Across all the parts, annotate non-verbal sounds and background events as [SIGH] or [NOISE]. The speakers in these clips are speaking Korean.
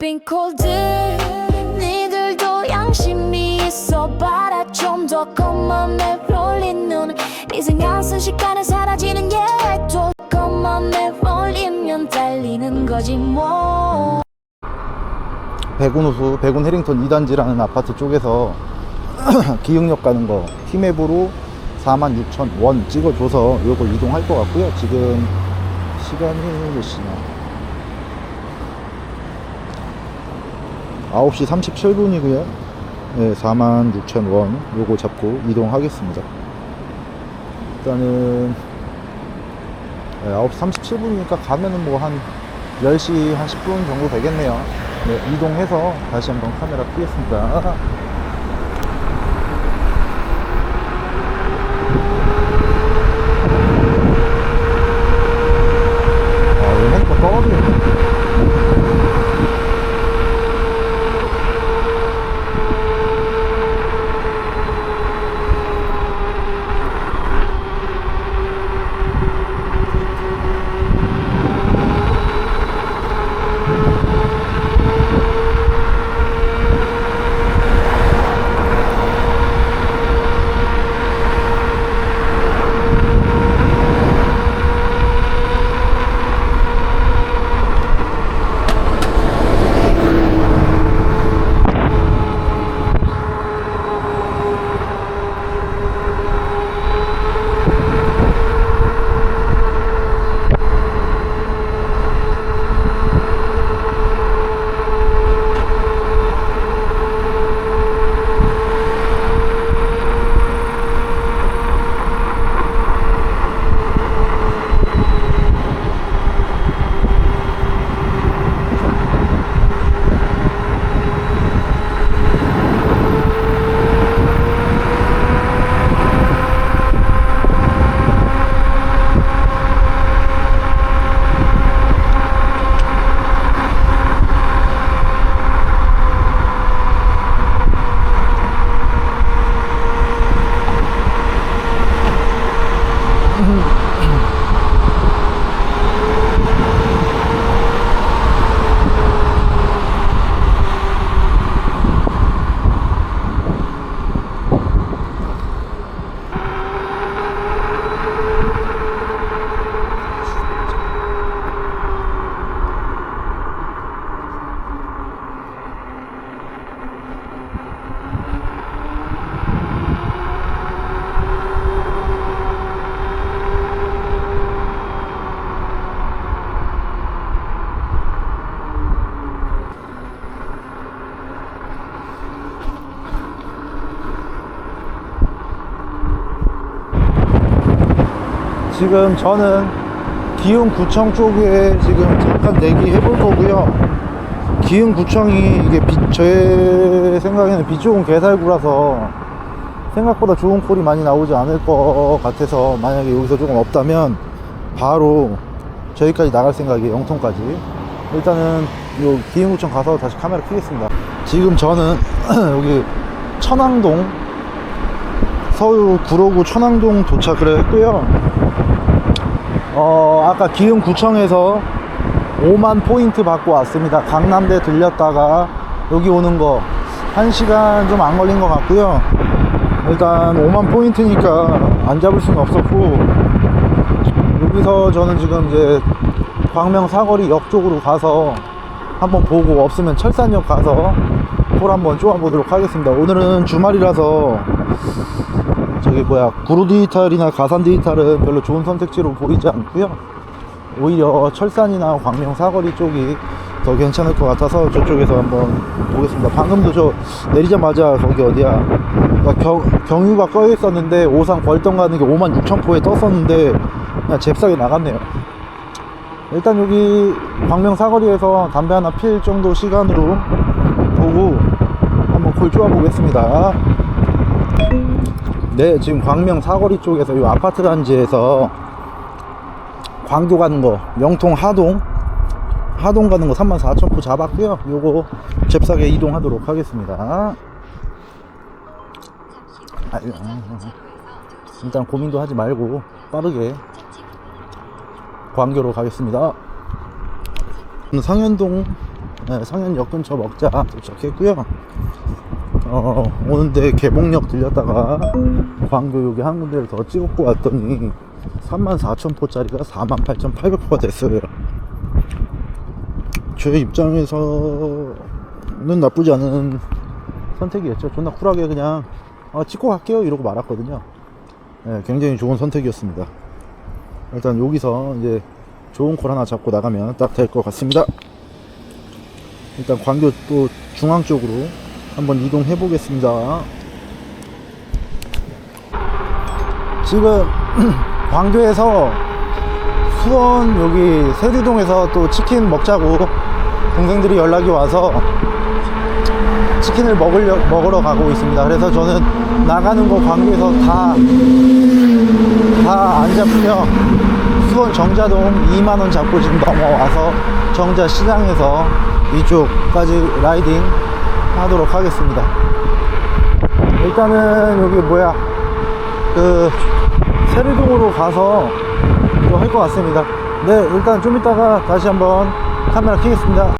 빙코들 니들도 양심이 있어 봐라 좀더 겉멋에 rol린 눈 이상한 순식간에 사라지는 예또 겉멋에 rol리면 달리는 거지 뭐 백운 호수, 백운 해링턴 2단지라는 아파트 쪽에서 [CLEARS THROAT] 기흥역 가는 거 티맵으로 46,000원 찍어줘서 요거 이동할 것 같고요. 지금 시간이 몇 시냐? 9시 37분이고요. 네, 46,000원 요거 잡고 이동하겠습니다. 일단은 네, 9시 37분이니까 가면은 뭐 한 10시 한 10분 정도 되겠네요. 네, 이동해서 다시 한번 카메라 끄겠습니다. [LAUGHS] 지금 저는 기흥구청 쪽에 지금 잠깐 대기해 볼 거고요. 기흥구청이 이게 비, 제 생각에는 비 좋은 개살구라서 생각보다 좋은 콜이 많이 나오지 않을 것 같아서 만약에 여기서 조금 없다면 바로 저기까지 나갈 생각이에요. 영통까지. 일단은 요 기흥구청 가서 다시 카메라 켜겠습니다. 지금 저는 [CLEARS THROAT] 여기 천왕동 서울 구로구 천왕동 도착을 했고요. 어, 아까 기흥구청에서 5만 포인트 받고 왔습니다. 강남대 들렸다가 여기 오는 거 1시간 좀 안 걸린 것 같고요. 일단 5만 포인트니까 안 잡을 수는 없었고 여기서 저는 지금 이제 광명 사거리 역 쪽으로 가서 한번 보고 없으면 철산역 가서 콜 한번 쪼아보도록 하겠습니다. 오늘은 주말이라서 저기 뭐야 구로 디지털이나 가산 디지털은 별로 좋은 선택지로 보이지 않고요. 오히려 철산이나 광명 사거리 쪽이 더 괜찮을 것 같아서 저쪽에서 한번 보겠습니다. 방금도 저 내리자마자 거기 어디야? 경, 경유가 꺼여 있었는데 오산 벌떡 가는 게 5만 6천 포에 떴었는데 그냥 잽싸게 나갔네요. 일단 여기 광명 사거리에서 담배 하나 필 정도 시간으로 보고 한번 콜 쪼아 보겠습니다 네, 지금 광명 사거리 쪽에서 이 아파트 단지에서 광교 가는 거, 명통 하동, 하동 가는 거 34,000포 잡았고요. 요거 잽싸게 이동하도록 하겠습니다. 아유, 일단 고민도 하지 말고 빠르게 광교로 가겠습니다. 상현동 네, 성현역 근처 먹자 도착했고요 어, 오는데 개봉역 들렸다가 광교 여기 한 군데를 더 찍고 왔더니 34,000포짜리가 48,800포가 됐어요. 제 입장에서는 나쁘지 않은 선택이었죠. 존나 쿨하게 그냥 아, 찍고 갈게요 이러고 말았거든요. 네, 굉장히 좋은 선택이었습니다. 일단 여기서 이제 좋은 콜 하나 잡고 나가면 딱 될 것 같습니다. 일단 광교 또 중앙 쪽으로 한번 이동해 보겠습니다. 지금 [CLEARS THROAT] 광교에서 수원 여기 세리동에서 또 치킨 먹자고 동생들이 연락이 와서 치킨을 먹으려, 먹으러 가고 있습니다. 그래서 저는 나가는 거 광교에서 다 다 안 잡히면 수원 정자동 2만원 잡고 지금 넘어와서 정자 시장에서 이쪽까지 라이딩 하도록 하겠습니다. 일단은 여기 뭐야 그 세리동으로 가서 또할것 같습니다. 네 일단 좀 이따가 다시 한번 카메라 켜겠습니다.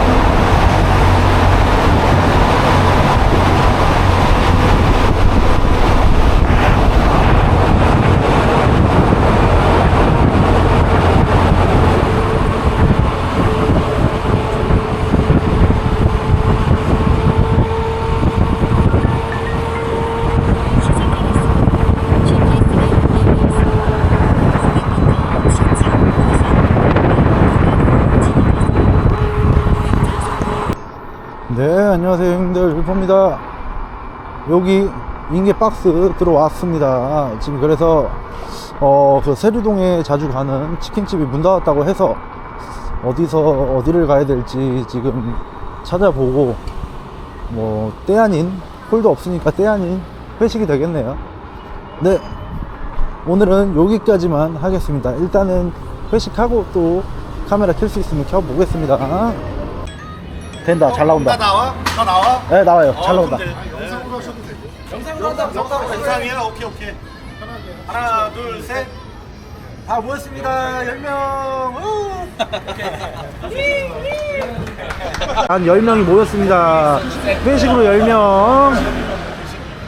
네, 안녕하세요, 형님들. 율포입니다. 여기 인계 박스 들어왔습니다. 지금 그래서, 어, 그 세류동에 자주 가는 치킨집이 문 닫았다고 해서 어디서 어디를 가야 될지 지금 찾아보고, 뭐, 때 아닌, 홀도 없으니까 때 아닌 회식이 되겠네요. 네. 오늘은 여기까지만 하겠습니다. 일단은 회식하고 또 카메라 켤 수 있으면 켜보겠습니다. 된다, 잘 나온다. 다 나와? 다 나와? 네 나와요 잘 나온다 영상으로 하셔도 돼요. 영상으로 한다. 영상으로 영상이야? 오케이 오케이. 하나 둘 셋. 다 모였습니다 10명 [LAUGHS] 한 10명이 모였습니다 회식으로 10명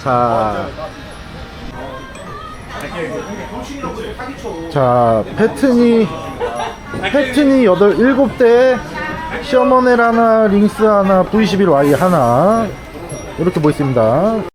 자 자, 패튼이, 패튼이 8, 7대, 셔머넬 하나, 링스 하나, V11Y 하나, 이렇게 모있습니다.